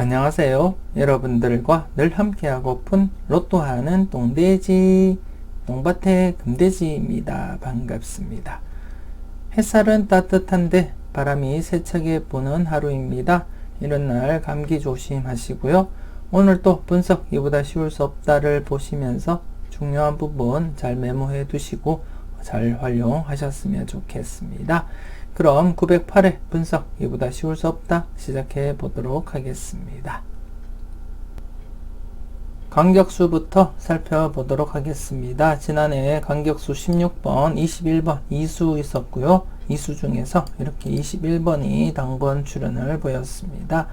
안녕하세요. 여러분들과 늘 함께하고픈 로또하는 똥돼지, 똥밭의 금돼지입니다. 반갑습니다. 햇살은 따뜻한데 바람이 세차게 부는 하루입니다. 이런 날 감기 조심하시고요. 오늘 또 분석 이보다 쉬울 수 없다를 보시면서 중요한 부분 잘 메모해 두시고 잘 활용하셨으면 좋겠습니다. 그럼 908회 분석 이보다 쉬울 수 없다 시작해 보도록 하겠습니다. 간격수부터 살펴보도록 하겠습니다. 지난해 간격수 16번, 21번 이수 있었고요. 이수 중에서 이렇게 21번이 당번 출연을 보였습니다.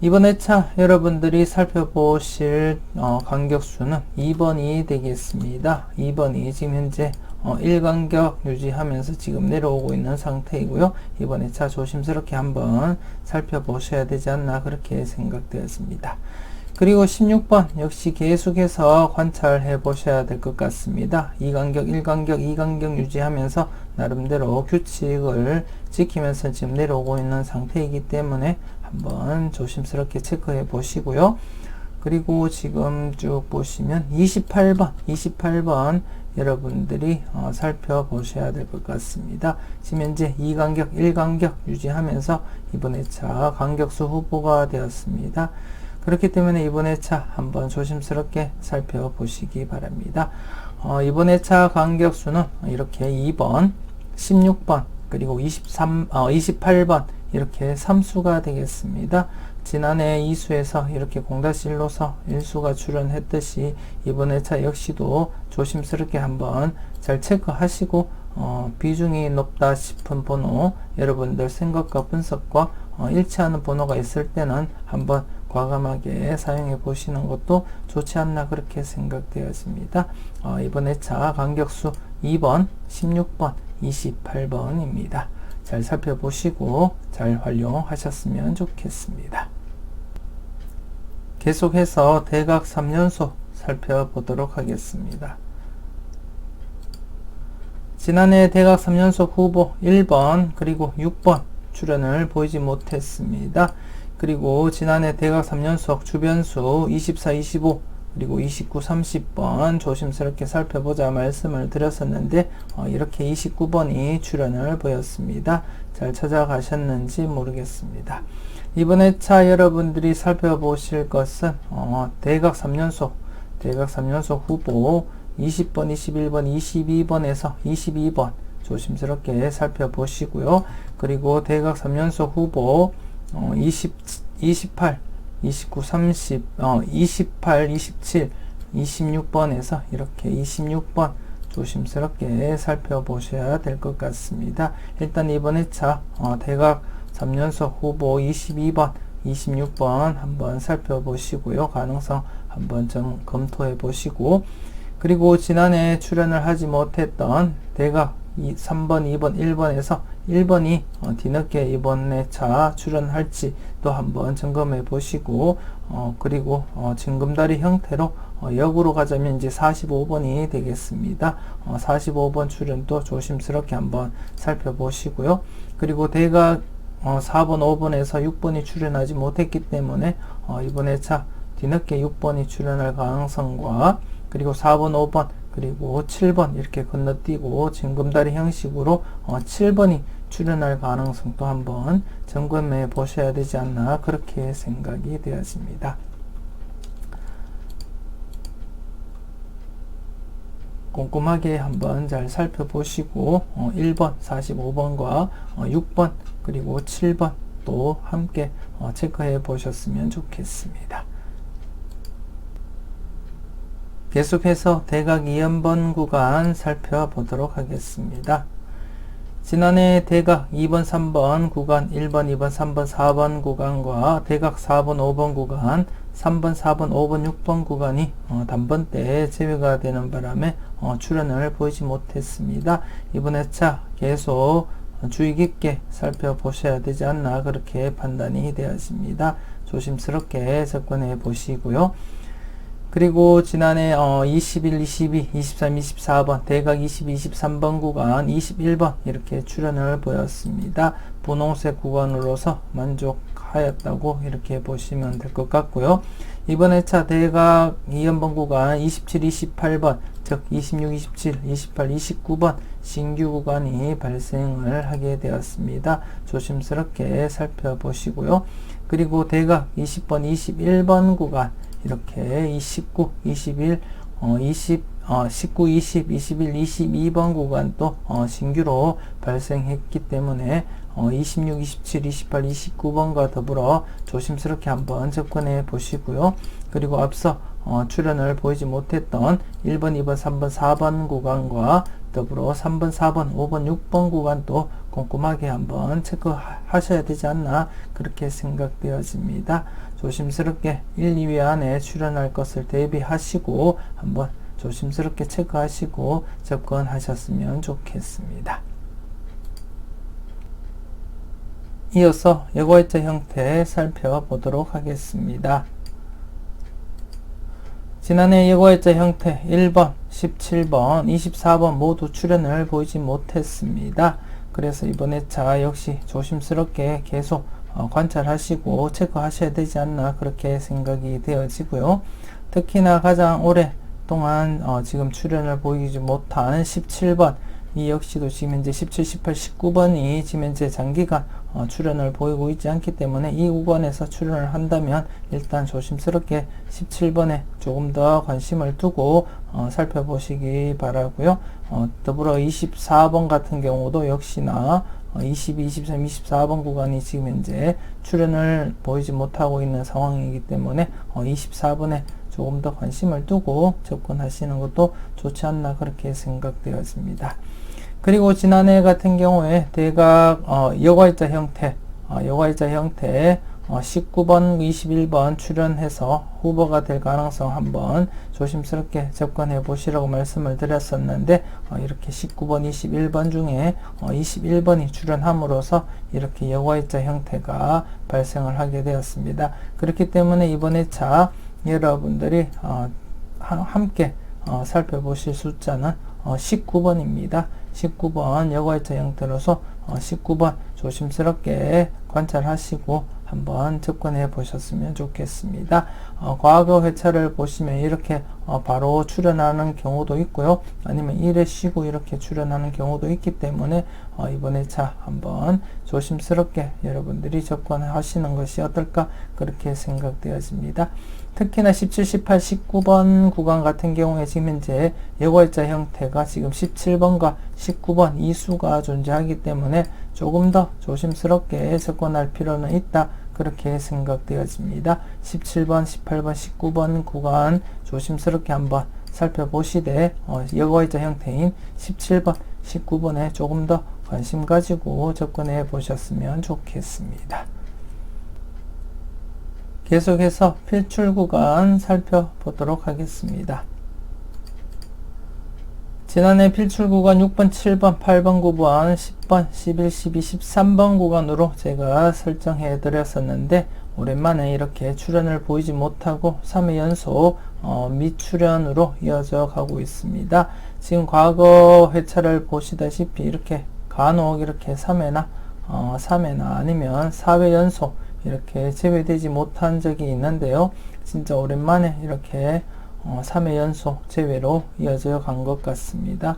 이번 회차 여러분들이 살펴보실 어, 간격수는 2번이 되겠습니다. 2번이 지금 현재 어, 1간격 유지하면서 지금 내려오고 있는 상태이고요. 이번 회차 조심스럽게 한번 살펴보셔야 되지 않나 그렇게 생각되었습니다. 그리고 16번 역시 계속해서 관찰해 보셔야 될 것 같습니다. 2간격, 1간격, 2간격 유지하면서 나름대로 규칙을 지키면서 지금 내려오고 있는 상태이기 때문에 한번 조심스럽게 체크해 보시고요. 그리고 지금 쭉 보시면 28번, 28번 여러분들이 어, 살펴보셔야 될 것 같습니다. 지금 현재 2간격, 1간격 유지하면서 이번 회차 간격수 후보가 되었습니다. 그렇기 때문에 이번 회차 한번 조심스럽게 살펴보시기 바랍니다. 어, 이번 회차 간격수는 이렇게 2번, 16번, 그리고 23, 어, 28번 이렇게 3수가 되겠습니다. 지난해 2수에서 이렇게 공다실로서 1수가 출연했듯이 이번 회차 역시도 조심스럽게 한번 잘 체크하시고 어, 비중이 높다 싶은 번호 여러분들 생각과 분석과 어, 일치하는 번호가 있을 때는 한번 과감하게 사용해 보시는 것도 좋지 않나 그렇게 생각되었습니다. 어, 이번 회차 간격수 2번, 16번, 28번입니다. 잘 살펴보시고 잘 활용하셨으면 좋겠습니다. 계속해서 대각 3연속 살펴보도록 하겠습니다. 지난해 대각 3연속 후보 1번 그리고 6번 출연을 보이지 못했습니다. 그리고 지난해 대각 3연속 주변수 24, 25 그리고 29, 30번 조심스럽게 살펴보자 말씀을 드렸었는데 어, 이렇게 29번이 출연을 보였습니다. 잘 찾아가셨는지 모르겠습니다. 이번 회차 여러분들이 살펴보실 것은 어, 대각 3연속 대각 3연속 후보 20번, 21번, 22번에서 22번 조심스럽게 살펴보시고요. 그리고 대각 3연속 후보 어, 20, 28, 29, 30, 어, 28, 27, 26번에서 이렇게 26번 조심스럽게 살펴보셔야 될 것 같습니다. 일단 이번 회차 어, 대각 3연속 후보 22번, 26번 한번 살펴보시고요. 가능성 한번 좀 검토해 보시고 그리고 지난해 출연을 하지 못했던 대각 3번, 2번, 1번에서 1번이 어, 뒤늦게 이번에 차 출연할지 또 한번 점검해 보시고 어, 그리고 어, 징금다리 형태로 어, 역으로 가자면 이제 45번이 되겠습니다. 어, 45번 출연도 조심스럽게 한번 살펴보시고요. 그리고 대각 어, 4번, 5번에서 6번이 출연하지 못했기 때문에 어, 이번에 차 뒤늦게 6번이 출연할 가능성과 그리고 4번, 5번, 그리고 7번 이렇게 건너뛰고 징금다리 형식으로 어, 7번이 출연할 가능성도 한번 점검해 보셔야 되지 않나 그렇게 생각이 되었습니다. 꼼꼼하게 한번 잘 살펴보시고 어, 1번, 45번과 어, 6번 그리고 7번 또 함께 어, 체크해 보셨으면 좋겠습니다. 계속해서 대각 2연번 구간 살펴보도록 하겠습니다. 지난해 대각 2번, 3번 구간, 1번, 2번, 3번, 4번 구간과 대각 4번, 5번 구간, 3번, 4번, 5번, 6번 구간이 어, 단번때 제외가 되는 바람에 어, 출연을 보이지 못했습니다. 이번 회차 계속 주의 깊게 살펴보셔야 되지 않나 그렇게 판단이 되었습니다. 조심스럽게 접근해 보시고요. 그리고 지난해 어 21, 22, 23, 24번, 대각 22, 23번 구간, 21번 이렇게 출연을 보였습니다. 분홍색 구간으로서 만족 하였다고 이렇게 보시면 될 것 같고요. 이번 회차 대각 2연번 구간 27, 28번, 즉 26, 27, 28, 29번 신규 구간이 발생을 하게 되었습니다. 조심스럽게 살펴보시고요. 그리고 대각 20번, 21번 구간 이렇게 29, 21, 어, 20, 어, 19, 20, 21, 22번 구간도 어, 신규로 발생했기 때문에 어, 26, 27, 28, 29번과 더불어 조심스럽게 한번 접근해 보시고요. 그리고 앞서 어, 출연을 보이지 못했던 1번, 2번, 3번, 4번 구간과 더불어 3번, 4번, 5번, 6번 구간도 꼼꼼하게 한번 체크하셔야 되지 않나 그렇게 생각되어집니다. 조심스럽게 1, 2위 안에 출연할 것을 대비하시고 한번 조심스럽게 체크하시고 접근하셨으면 좋겠습니다. 이어서 예고일자 형태 살펴보도록 하겠습니다. 지난해 예고일자 형태 1번, 17번, 24번 모두 출연을 보이지 못했습니다. 그래서 이번 회차 역시 조심스럽게 계속 어, 관찰하시고 체크하셔야 되지 않나 그렇게 생각이 되어지고요. 특히나 가장 오랫동안 어, 지금 출연을 보이지 못한 17번 이 역시도 지금 현재 17, 18, 19번이 지금 현재 장기간 어, 출연을 보이고 있지 않기 때문에 이 구간에서 출연을 한다면 일단 조심스럽게 17번에 조금 더 관심을 두고 어, 살펴보시기 바라고요. 어, 더불어 24번 같은 경우도 역시나 22, 23, 24번 구간이 지금 현재 출연을 보이지 못하고 있는 상황이기 때문에 24번에 조금 더 관심을 두고 접근하시는 것도 좋지 않나 그렇게 생각되었습니다. 그리고 지난해 같은 경우에 대각 어, 여과일자 형태, 어, 여과일자 형태 어, 19번, 21번 출연해서 후보가 될 가능성 한번 조심스럽게 접근해 보시라고 말씀을 드렸었는데 어, 이렇게 19번, 21번 중에 어, 21번이 출연함으로써 이렇게 여과일자 형태가 발생을 하게 되었습니다. 그렇기 때문에 이번 회차 여러분들이 어, 함께 어, 살펴보실 숫자는 어, 19번입니다. 19번 여과일자 형태로서 어, 19번 조심스럽게 관찰하시고 한번 접근해 보셨으면 좋겠습니다. 어, 과거 회차를 보시면 이렇게 어, 바로 출연하는 경우도 있고요. 아니면 1회 쉬고 이렇게 출연하는 경우도 있기 때문에 어, 이번 회차 한번 조심스럽게 여러분들이 접근하시는 것이 어떨까 그렇게 생각되어집니다. 특히나 17, 18, 19번 구간 같은 경우에 지금 현재 예고일자 형태가 지금 17번과 19번 이 수가 존재하기 때문에 조금 더 조심스럽게 접근할 필요는 있다. 그렇게 생각되어집니다. 17번, 18번, 19번 구간 조심스럽게 한번 살펴보시되 어, 여거이자 형태인 17번, 19번에 조금 더 관심 가지고 접근해 보셨으면 좋겠습니다. 계속해서 필출 구간 살펴보도록 하겠습니다. 지난해 필출 구간 6번, 7번, 8번, 9번, 10번, 11, 12, 13번 구간으로 제가 설정해 드렸었는데 오랜만에 이렇게 출연을 보이지 못하고 3회 연속 어, 미출연으로 이어져 가고 있습니다. 지금 과거 회차를 보시다시피 이렇게 간혹 이렇게 3회나 어, 3회나 아니면 4회 연속 이렇게 제외되지 못한 적이 있는데요. 진짜 오랜만에 이렇게 어, 3회 연속 제외로 이어져 간 것 같습니다.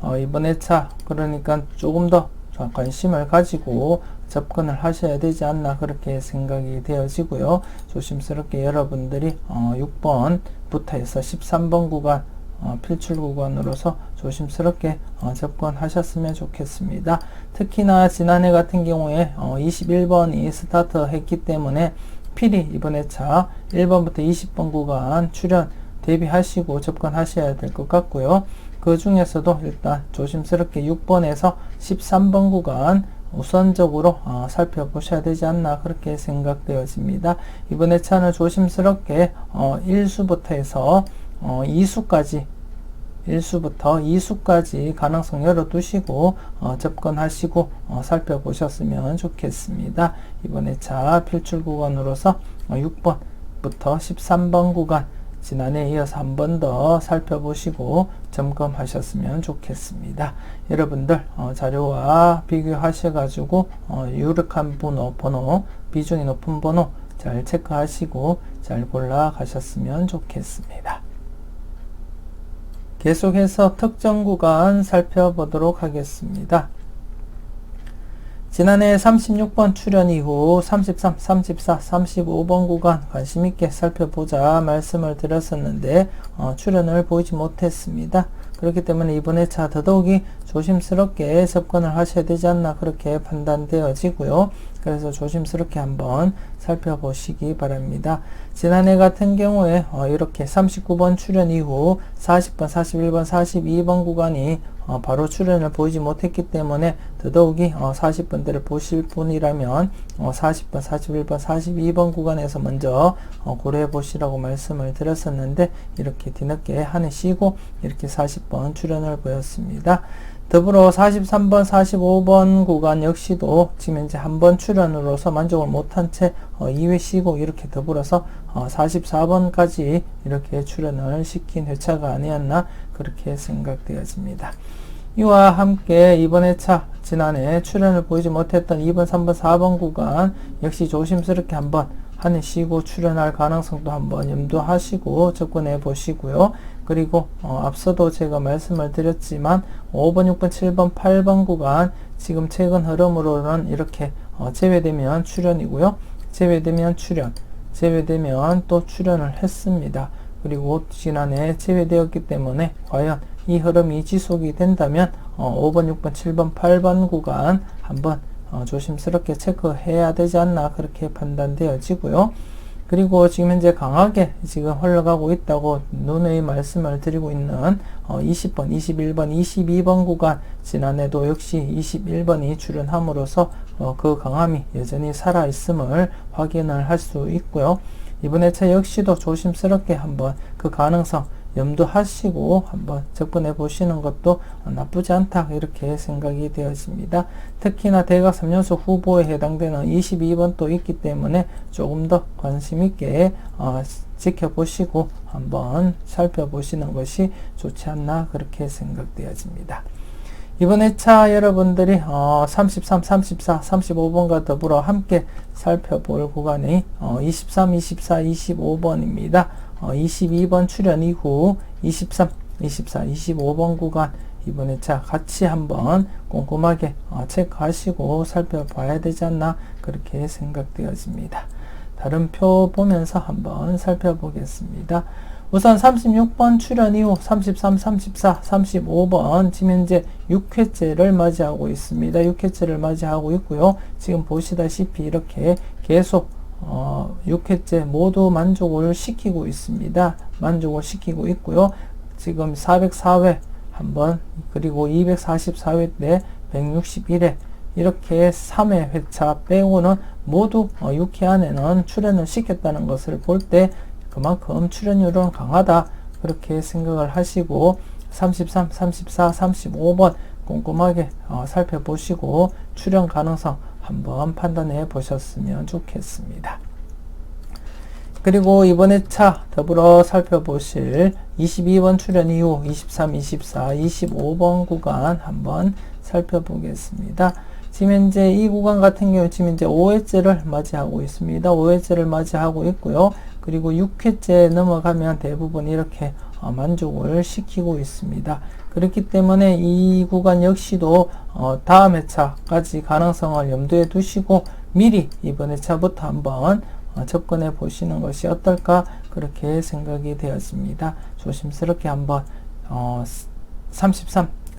어, 이번 회차 그러니까 조금 더 관심을 가지고 접근을 하셔야 되지 않나 그렇게 생각이 되어지고요. 조심스럽게 여러분들이 어, 6번부터 해서 13번 구간 어, 필출 구간으로서 조심스럽게 어, 접근하셨으면 좋겠습니다. 특히나 지난해 같은 경우에 어, 21번이 스타트 했기 때문에 필히 이번 회차 1번부터 20번 구간 출연 대비하시고 접근하셔야 될 것 같고요. 그 중에서도 일단 조심스럽게 6번에서 13번 구간 우선적으로 어, 살펴보셔야 되지 않나 그렇게 생각되어집니다. 이번 회차는 조심스럽게 어, 1수부터 해서 어, 2수까지 1수부터 2수까지 가능성 열어두시고 어, 접근하시고 어, 살펴보셨으면 좋겠습니다. 이번 회차 필출 구간으로서 어, 6번부터 13번 구간 지난해 이어서 한 번 더 살펴보시고 점검하셨으면 좋겠습니다. 여러분들 어, 자료와 비교하셔가지고 어, 유력한 번호, 번호, 비중이 높은 번호 잘 체크하시고 잘 골라 가셨으면 좋겠습니다. 계속해서 특정 구간 살펴보도록 하겠습니다. 지난해 36번 출연 이후 33, 34, 35번 구간 관심있게 살펴보자 말씀을 드렸었는데 어, 출연을 보이지 못했습니다. 그렇기 때문에 이번에 차 더더욱이 조심스럽게 접근을 하셔야 되지 않나 그렇게 판단되어지고요. 그래서 조심스럽게 한번 살펴보시기 바랍니다. 지난해 같은 경우에 어, 이렇게 39번 출연 이후 40번, 41번, 42번 구간이 어, 바로 출연을 보이지 못했기 때문에 더더욱이 어, 40번대를 보실 분이라면 어, 40번, 41번, 42번 구간에서 먼저 어, 고려해 보시라고 말씀을 드렸었는데 이렇게 뒤늦게 한해 쉬고 이렇게 40번 출연을 보였습니다. 더불어 43번, 45번 구간 역시도 지금 현재 한 번 출연으로서 만족을 못한 채 어, 2회 쉬고 이렇게 더불어서 어, 44번까지 이렇게 출연을 시킨 회차가 아니었나 그렇게 생각되어집니다. 이와 함께 이번 회차 지난해 출연을 보이지 못했던 2번, 3번, 4번 구간 역시 조심스럽게 한번 한해 쉬고 출연할 가능성도 한번 염두하시고 접근해 보시고요. 그리고 어, 앞서도 제가 말씀을 드렸지만 5번, 6번, 7번, 8번 구간 지금 최근 흐름으로는 이렇게 어, 제외되면 출연이고요. 제외되면 출연, 제외되면 또 출연을 했습니다. 그리고 지난해 제외되었기 때문에 과연 이 흐름이 지속이 된다면 어, 5번, 6번, 7번, 8번 구간 한번 어, 조심스럽게 체크해야 되지 않나 그렇게 판단되어지고요. 그리고 지금 현재 강하게 지금 흘러가고 있다고 누누이 말씀을 드리고 있는 어 20번, 21번, 22번 구간 지난해도 역시 21번이 출연함으로써 어 그 강함이 여전히 살아 있음을 확인을 할 수 있고요. 이번 회차 역시도 조심스럽게 한번 그 가능성 염두하시고 한번 접근해 보시는 것도 나쁘지 않다 이렇게 생각이 되어집니다. 특히나 대각 3연수 후보에 해당되는 22번 도 있기 때문에 조금 더 관심 있게 어, 지켜보시고 한번 살펴보시는 것이 좋지 않나 그렇게 생각되어집니다. 이번 회차 여러분들이 어 33, 34, 35번과 더불어 함께 살펴볼 구간이 어 23, 24, 25번입니다. 어 22번 출연 이후 23, 24, 25번 구간 이번 회차 같이 한번 꼼꼼하게 어 체크하시고 살펴봐야 되지 않나 그렇게 생각되어집니다. 다른 표 보면서 한번 살펴보겠습니다. 우선 36번 출연 이후 33, 34, 35번 지금 현재 6회째를 맞이하고 있습니다. 6회째를 맞이하고 있고요. 지금 보시다시피 이렇게 계속 어, 6회째 모두 만족을 시키고 있습니다. 만족을 시키고 있고요. 지금 404회 한번 그리고 244회 때 161회 이렇게 3회 회차 빼고는 모두 6회 어, 안에는 출연을 시켰다는 것을 볼때 그만큼 출연율은 강하다 그렇게 생각을 하시고 33, 34, 35번 꼼꼼하게 어, 살펴보시고 출연 가능성 한번 판단해 보셨으면 좋겠습니다. 그리고 이번 회차 더불어 살펴보실 22번 출연 이후 23, 24, 25번 구간 한번 살펴보겠습니다. 지금 현재 이 구간 같은 경우 지금 현재 5회째를 맞이하고 있습니다. 5회째를 맞이하고 있고요. 그리고 6회째 넘어가면 대부분 이렇게 어, 만족을 시키고 있습니다. 그렇기 때문에 이 구간 역시도 어, 다음 회차까지 가능성을 염두에 두시고 미리 이번 회차부터 한번 어, 접근해 보시는 것이 어떨까 그렇게 생각이 되었습니다. 조심스럽게 한번 33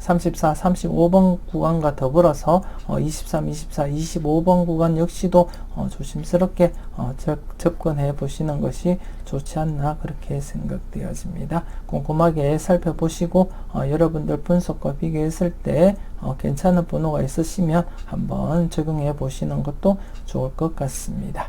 34, 35번 구간과 더불어서 어, 23, 24, 25번 구간 역시도 어, 조심스럽게 어, 접 근해 보시는 것이 좋지 않나 그렇게 생각되어집니다. 꼼꼼하게 살펴보시고 어, 여러분들 분석과 비교했을 때 어, 괜찮은 번호가 있으시면 한번 적용해 보시는 것도 좋을 것 같습니다.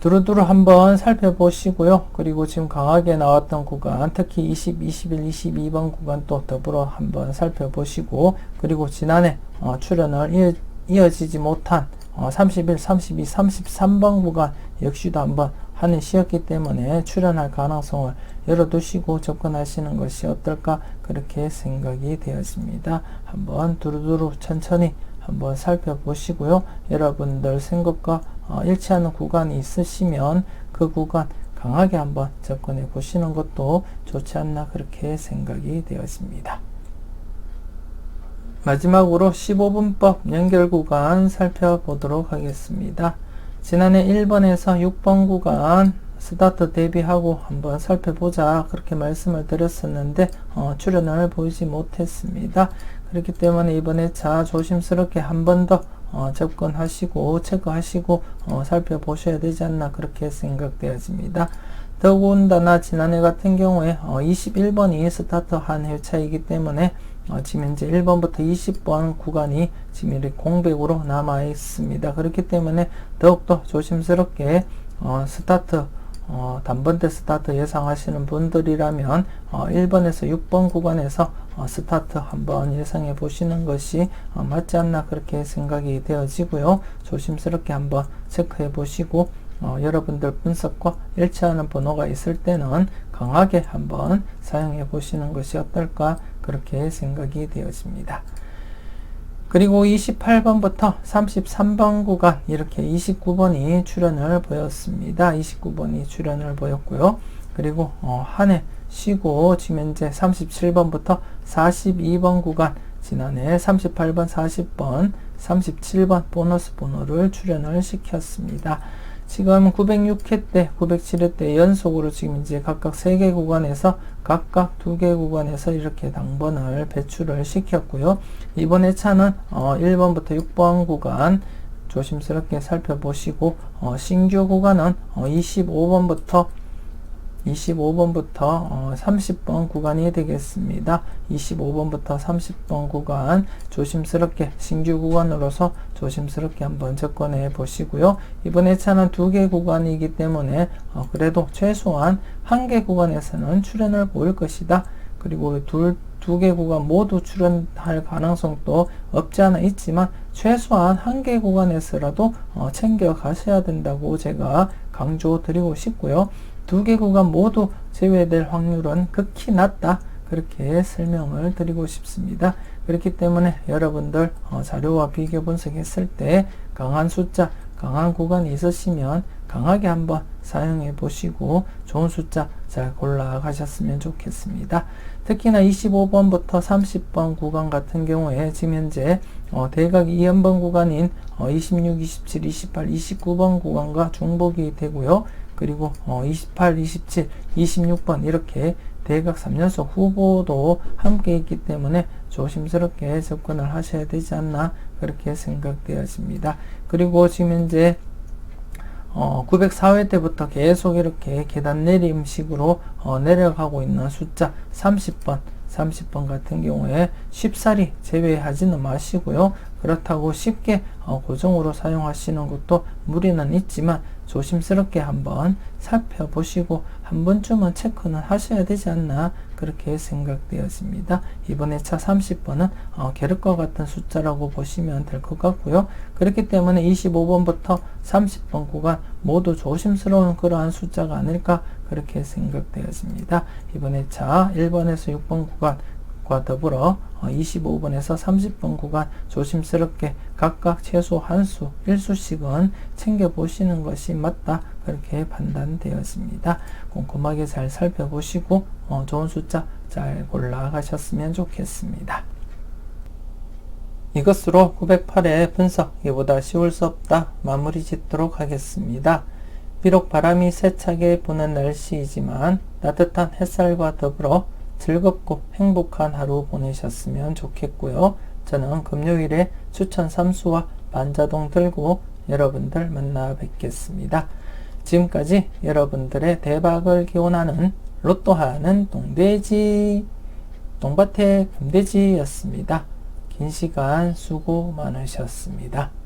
두루두루 한번 살펴보시고요. 그리고 지금 강하게 나왔던 구간, 특히 20, 21, 22번 구간 또 더불어 한번 살펴보시고, 그리고 지난해 어, 출연을 이어, 지지 못한 어, 31, 32, 33번 구간 역시도 한번 한해 쉬었기 때문에 출연할 가능성을 열어두시고 접근하시는 것이 어떨까 그렇게 생각이 되었습니다. 한번 두루두루 천천히 한번 살펴보시고요. 여러분들 생각과 어, 일치하는 구간이 있으시면 그 구간 강하게 한번 접근해 보시는 것도 좋지 않나 그렇게 생각이 되었습니다. 마지막으로 15분법 연결 구간 살펴보도록 하겠습니다. 지난해 1번에서 6번 구간 스타트 대비하고 한번 살펴보자 그렇게 말씀을 드렸었는데 어, 출연을 보이지 못했습니다. 그렇기 때문에 이번에 차 조심스럽게 한 번 더 어, 접근하시고 체크하시고 어, 살펴보셔야 되지 않나 그렇게 생각되어집니다. 더군다나 지난해 같은 경우에 어, 21번이 스타트 한 회차이기 때문에 어, 지금 현재 1번부터 20번 구간이 지금 이렇게 공백으로 남아 있습니다. 그렇기 때문에 더욱더 조심스럽게 어, 스타트 어, 단번대 스타트 예상하시는 분들이라면 어, 1번에서 6번 구간에서 어, 스타트 한번 예상해 보시는 것이 어, 맞지 않나 그렇게 생각이 되어지고요. 조심스럽게 한번 체크해 보시고 어, 여러분들 분석과 일치하는 번호가 있을 때는 강하게 한번 사용해 보시는 것이 어떨까 그렇게 생각이 되어집니다. 그리고 28번부터 33번 구간 이렇게 29번이 출연을 보였습니다. 29번이 출연을 보였고요. 그리고 어, 한해 쉬고 지금 현재 37번부터 42번 구간 지난해 38번, 40번, 37번 보너스 번호를 출연을 시켰습니다. 지금 906회 때, 907회 때 연속으로 지금 이제 각각 3개 구간에서 각각 2개 구간에서 이렇게 당번을 배출을 시켰고요. 이번 회차는 어 1번부터 6번 구간 조심스럽게 살펴보시고 어 신규 구간은 어 25번부터 25번부터 어 30번 구간이 되겠습니다. 25번부터 30번 구간 조심스럽게 신규 구간으로서 조심스럽게 한번 접근해 보시고요. 이번 회차는 두 개 구간이기 때문에 어 그래도 최소한 한 개 구간에서는 출연을 보일 것이다. 그리고 둘, 두개 구간 모두 출연할 가능성도 없지 않아 있지만 최소한 한 개 구간에서라도 어 챙겨 가셔야 된다고 제가 강조 드리고 싶고요. 두 개 구간 모두 제외될 확률은 극히 낮다. 그렇게 설명을 드리고 싶습니다. 그렇기 때문에 여러분들 어, 자료와 비교 분석했을 때 강한 숫자, 강한 구간이 있으시면 강하게 한번 사용해 보시고 좋은 숫자 잘 골라 가셨으면 좋겠습니다. 특히나 25번부터 30번 구간 같은 경우에 지금 현재 어, 대각 2연번 구간인 어, 26, 27, 28, 29번 구간과 중복이 되고요. 그리고 어, 28, 27, 26번 이렇게 대각 3연속 후보도 함께 있기 때문에 조심스럽게 접근을 하셔야 되지 않나 그렇게 생각되어집니다. 그리고 지금 현재 어, 904회 때부터 계속 이렇게 계단 내림식으로 어, 내려가고 있는 숫자 30번 30번 같은 경우에 쉽사리 제외하지는 마시고요. 그렇다고 쉽게 어, 고정으로 사용하시는 것도 무리는 있지만 조심스럽게 한번 살펴보시고 한 번쯤은 체크는 하셔야 되지 않나 그렇게 생각되었습니다. 이번에 차 30번은 어, 계륵과 같은 숫자라고 보시면 될 것 같고요. 그렇기 때문에 25번부터 30번 구간 모두 조심스러운 그러한 숫자가 아닐까 그렇게 생각되었습니다. 이번에 차 1번에서 6번 구간 과 더불어 25번에서 어, 30번 구간 조심스럽게 각각 최소 한 수, 1수씩은 챙겨보시는 것이 맞다. 그렇게 판단되었습니다. 꼼꼼하게 잘 살펴보시고 어, 좋은 숫자 잘 골라가셨으면 좋겠습니다. 이것으로 908의 분석 이보다 쉬울 수 없다 마무리 짓도록 하겠습니다. 비록 바람이 세차게 부는 날씨이지만 따뜻한 햇살과 더불어 즐겁고 행복한 하루 보내셨으면 좋겠고요. 저는 금요일에 추천 삼수와 반자동 들고 여러분들 만나 뵙겠습니다. 지금까지 여러분들의 대박을 기원하는 로또하는 동돼지 동밭의 금돼지였습니다. 긴 시간 수고 많으셨습니다.